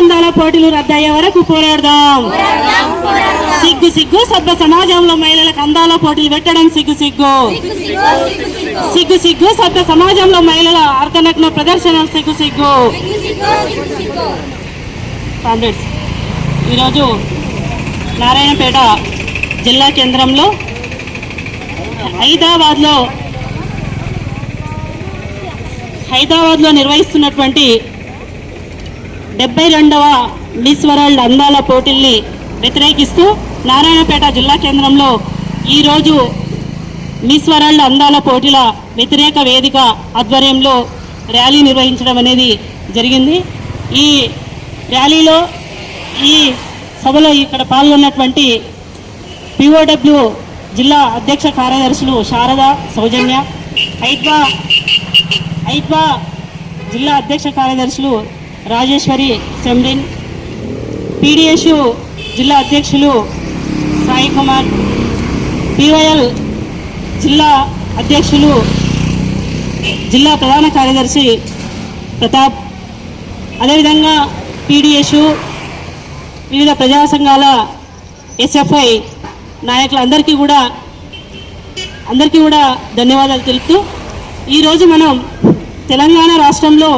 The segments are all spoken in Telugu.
అందాల పోటీలు రద్దయ్యే వరకు పోరాడదాం. సిగ్గు సిగ్గు సభ్య సమాజంలో మహిళలకు అందాల పోటీలు పెట్టడం సిగ్గు సిగ్గు. సిగ్గు సిగ్గు సభ్య సమాజంలో మహిళల అర్ధనగ్న ప్రదర్శన సిగ్గు సిగ్గు. కామ్రేడ్స్ ఈరోజు నారాయణపేట జిల్లా కేంద్రంలో హైదరాబాద్లో హైదరాబాద్లో నిర్వహిస్తున్నటువంటి డెబ్బై రెండవ మిస్ వరల్డ్ అందాల పోటీల్ని వ్యతిరేకిస్తూ నారాయణపేట జిల్లా కేంద్రంలో ఈరోజు మిస్ వరల్డ్ అందాల పోటీల వ్యతిరేక వేదిక ఆధ్వర్యంలో ర్యాలీ నిర్వహించడం అనేది జరిగింది. ఈ ర్యాలీలో ఈ సభలో ఇక్కడ పాల్గొన్నటువంటి పిఓడబ్ల్యూ జిల్లా అధ్యక్ష కార్యదర్శులు శారద సౌజన్య ఐద్వా ఐద్వా జిల్లా అధ్యక్ష కార్యదర్శులు రాజేశ్వరి సెమ్లిన్ పీడిఎస్యు జిల్లా అధ్యక్షులు సాయి కుమార్ పివైఎల్ జిల్లా అధ్యక్షులు జిల్లా ప్రధాన కార్యదర్శి ప్రతాప్. అదేవిధంగా పీడిఎస్యు వివిధ ప్రజా సంఘాల ఎస్ఎఫ్ఐ నాయకులందరికీ కూడా అందరికీ కూడా ధన్యవాదాలు తెలుపుతూ ఈరోజు మనం తెలంగాణ రాష్ట్రంలో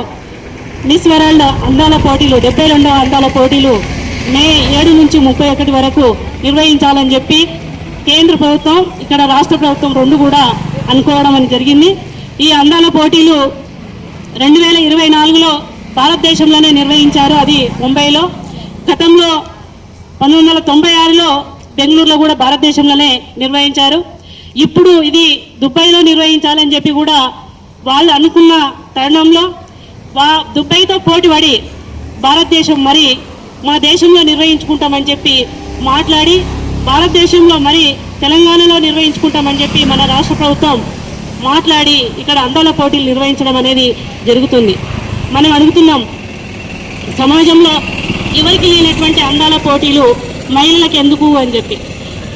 మిస్ వరల్డ్ అందాల పోటీలు డెబ్బై రెండవ అందాల పోటీలు మే ఏడు నుంచి ముప్పై ఒకటి వరకు నిర్వహించాలని చెప్పి కేంద్ర ప్రభుత్వం ఇక్కడ రాష్ట్ర ప్రభుత్వం రెండు కూడా అనుకోవడం అని జరిగింది. ఈ అందాల పోటీలు రెండు వేల ఇరవై నాలుగులో భారతదేశంలోనే నిర్వహించారు అది ముంబైలో. గతంలో పంతొమ్మిది వందల తొంభై ఆరులో బెంగళూరులో కూడా భారతదేశంలోనే నిర్వహించారు. ఇప్పుడు ఇది దుబాయ్లో నిర్వహించాలని చెప్పి కూడా వాళ్ళు అనుకున్న తరుణంలో వా దుబాయ్తో పోటీ పడి భారతదేశం మరి మన దేశంలో నిర్వహించుకుంటామని చెప్పి మాట్లాడి భారతదేశంలో మరి తెలంగాణలో నిర్వహించుకుంటామని చెప్పి మన రాష్ట్ర ప్రభుత్వం మాట్లాడి ఇక్కడ అందాల పోటీలు నిర్వహించడం అనేది జరుగుతుంది. మనం అడుగుతున్నాం సమాజంలో ఎవరికి లేనటువంటి అందాల పోటీలు మహిళలకు ఎందుకు అని చెప్పి.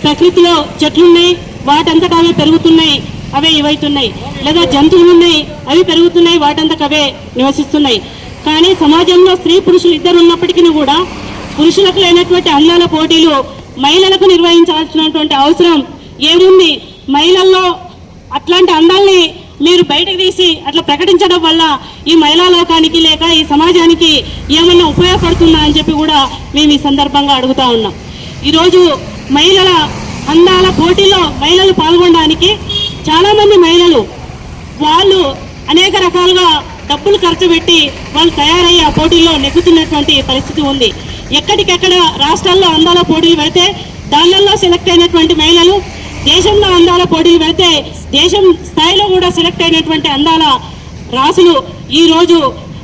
ప్రకృతిలో చెట్లున్నాయి వాటంతట పెరుగుతున్నాయి అవే ఇవైతున్నాయి లేదా జంతువులు ఉన్నాయి అవి పెరుగుతున్నాయి వాటంతట అవే నివసిస్తున్నాయి. కానీ సమాజంలో స్త్రీ పురుషులు ఇద్దరు ఉన్నప్పటికీ కూడా పురుషులకు లేనటువంటి అందాల పోటీలు మహిళలకు నిర్వహించాల్సినటువంటి అవసరం ఏముంది? మహిళల్లో అట్లాంటి అందాల్ని మీరు బయటకు తీసి అట్లా ప్రకటించడం వల్ల ఈ మహిళా లోకానికి లేక ఈ సమాజానికి ఏమన్నా ఉపయోగపడుతుందా అని చెప్పి కూడా మేము ఈ సందర్భంగా అడుగుతా ఉన్నాం. ఈరోజు మహిళల అందాల పోటీలో మహిళలు పాల్గొనడానికి చాలామంది మహిళలు వాళ్ళు అనేక రకాలుగా డబ్బులు ఖర్చు పెట్టి వాళ్ళు తయారయ్యి ఆ పోటీల్లో నెగ్గుతున్నటువంటి పరిస్థితి ఉంది. ఎక్కడికెక్కడ రాష్ట్రాల్లో అందాల పోటీలు పెడితే దానిలో సెలెక్ట్ అయినటువంటి మహిళలు దేశంలో అందాల పోటీలు పెడితే దేశం స్థాయిలో కూడా సెలెక్ట్ అయినటువంటి అందాల రాసులు ఈ రోజు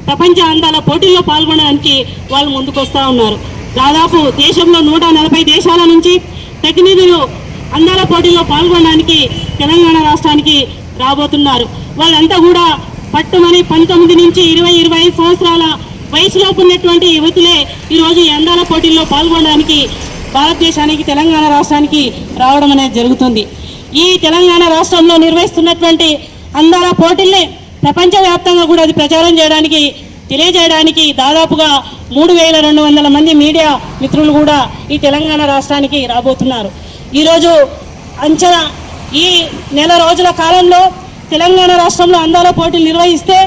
ప్రపంచ అందాల పోటీల్లో పాల్గొనడానికి వాళ్ళు ముందుకు వస్తూ ఉన్నారు. దాదాపు దేశంలో నూట నలభై దేశాల నుంచి ప్రతినిధులు అందాల పోటీల్లో పాల్గొనడానికి తెలంగాణ రాష్ట్రానికి రాబోతున్నారు. వాళ్ళంతా కూడా పట్టుమని పంతొమ్మిది నుంచి ఇరవై ఇరవై ఐదు సంవత్సరాల వయసులోపు ఉన్నటువంటి యువతులే ఈరోజు ఈ అందాల పోటీల్లో పాల్గొనడానికి భారతదేశానికి తెలంగాణ రాష్ట్రానికి రావడం అనేది జరుగుతుంది. ఈ తెలంగాణ రాష్ట్రంలో నిర్వహిస్తున్నటువంటి అందాల పోటీల్ని ప్రపంచవ్యాప్తంగా కూడా అది ప్రచారం చేయడానికి తెలియజేయడానికి దాదాపుగా మూడు వేల రెండు వందల మంది మీడియా మిత్రులు కూడా ఈ తెలంగాణ రాష్ట్రానికి రాబోతున్నారు. ఈరోజు అంచనా ఈ నెల రోజుల కాలంలో తెలంగాణ రాష్ట్రంలో అందాల పోటీలు నిర్వహిస్తే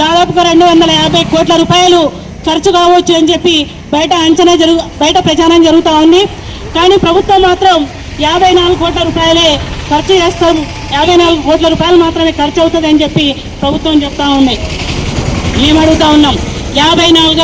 దాదాపుగా రెండు వందల యాభై కోట్ల రూపాయలు ఖర్చు కావచ్చు అని చెప్పి బయట అంచనా జరుగు బయట ప్రచారం జరుగుతూ ఉంది. కానీ ప్రభుత్వం మాత్రం యాభై నాలుగు కోట్ల రూపాయలే ఖర్చు చేస్తాం. యాభై నాలుగు కోట్ల రూపాయలు మాత్రమే ఖర్చు అవుతుంది అని చెప్పి ప్రభుత్వం చెప్తా ఉంది. మేము అడుగుతా ఉన్నాం? యాభై నాలుగు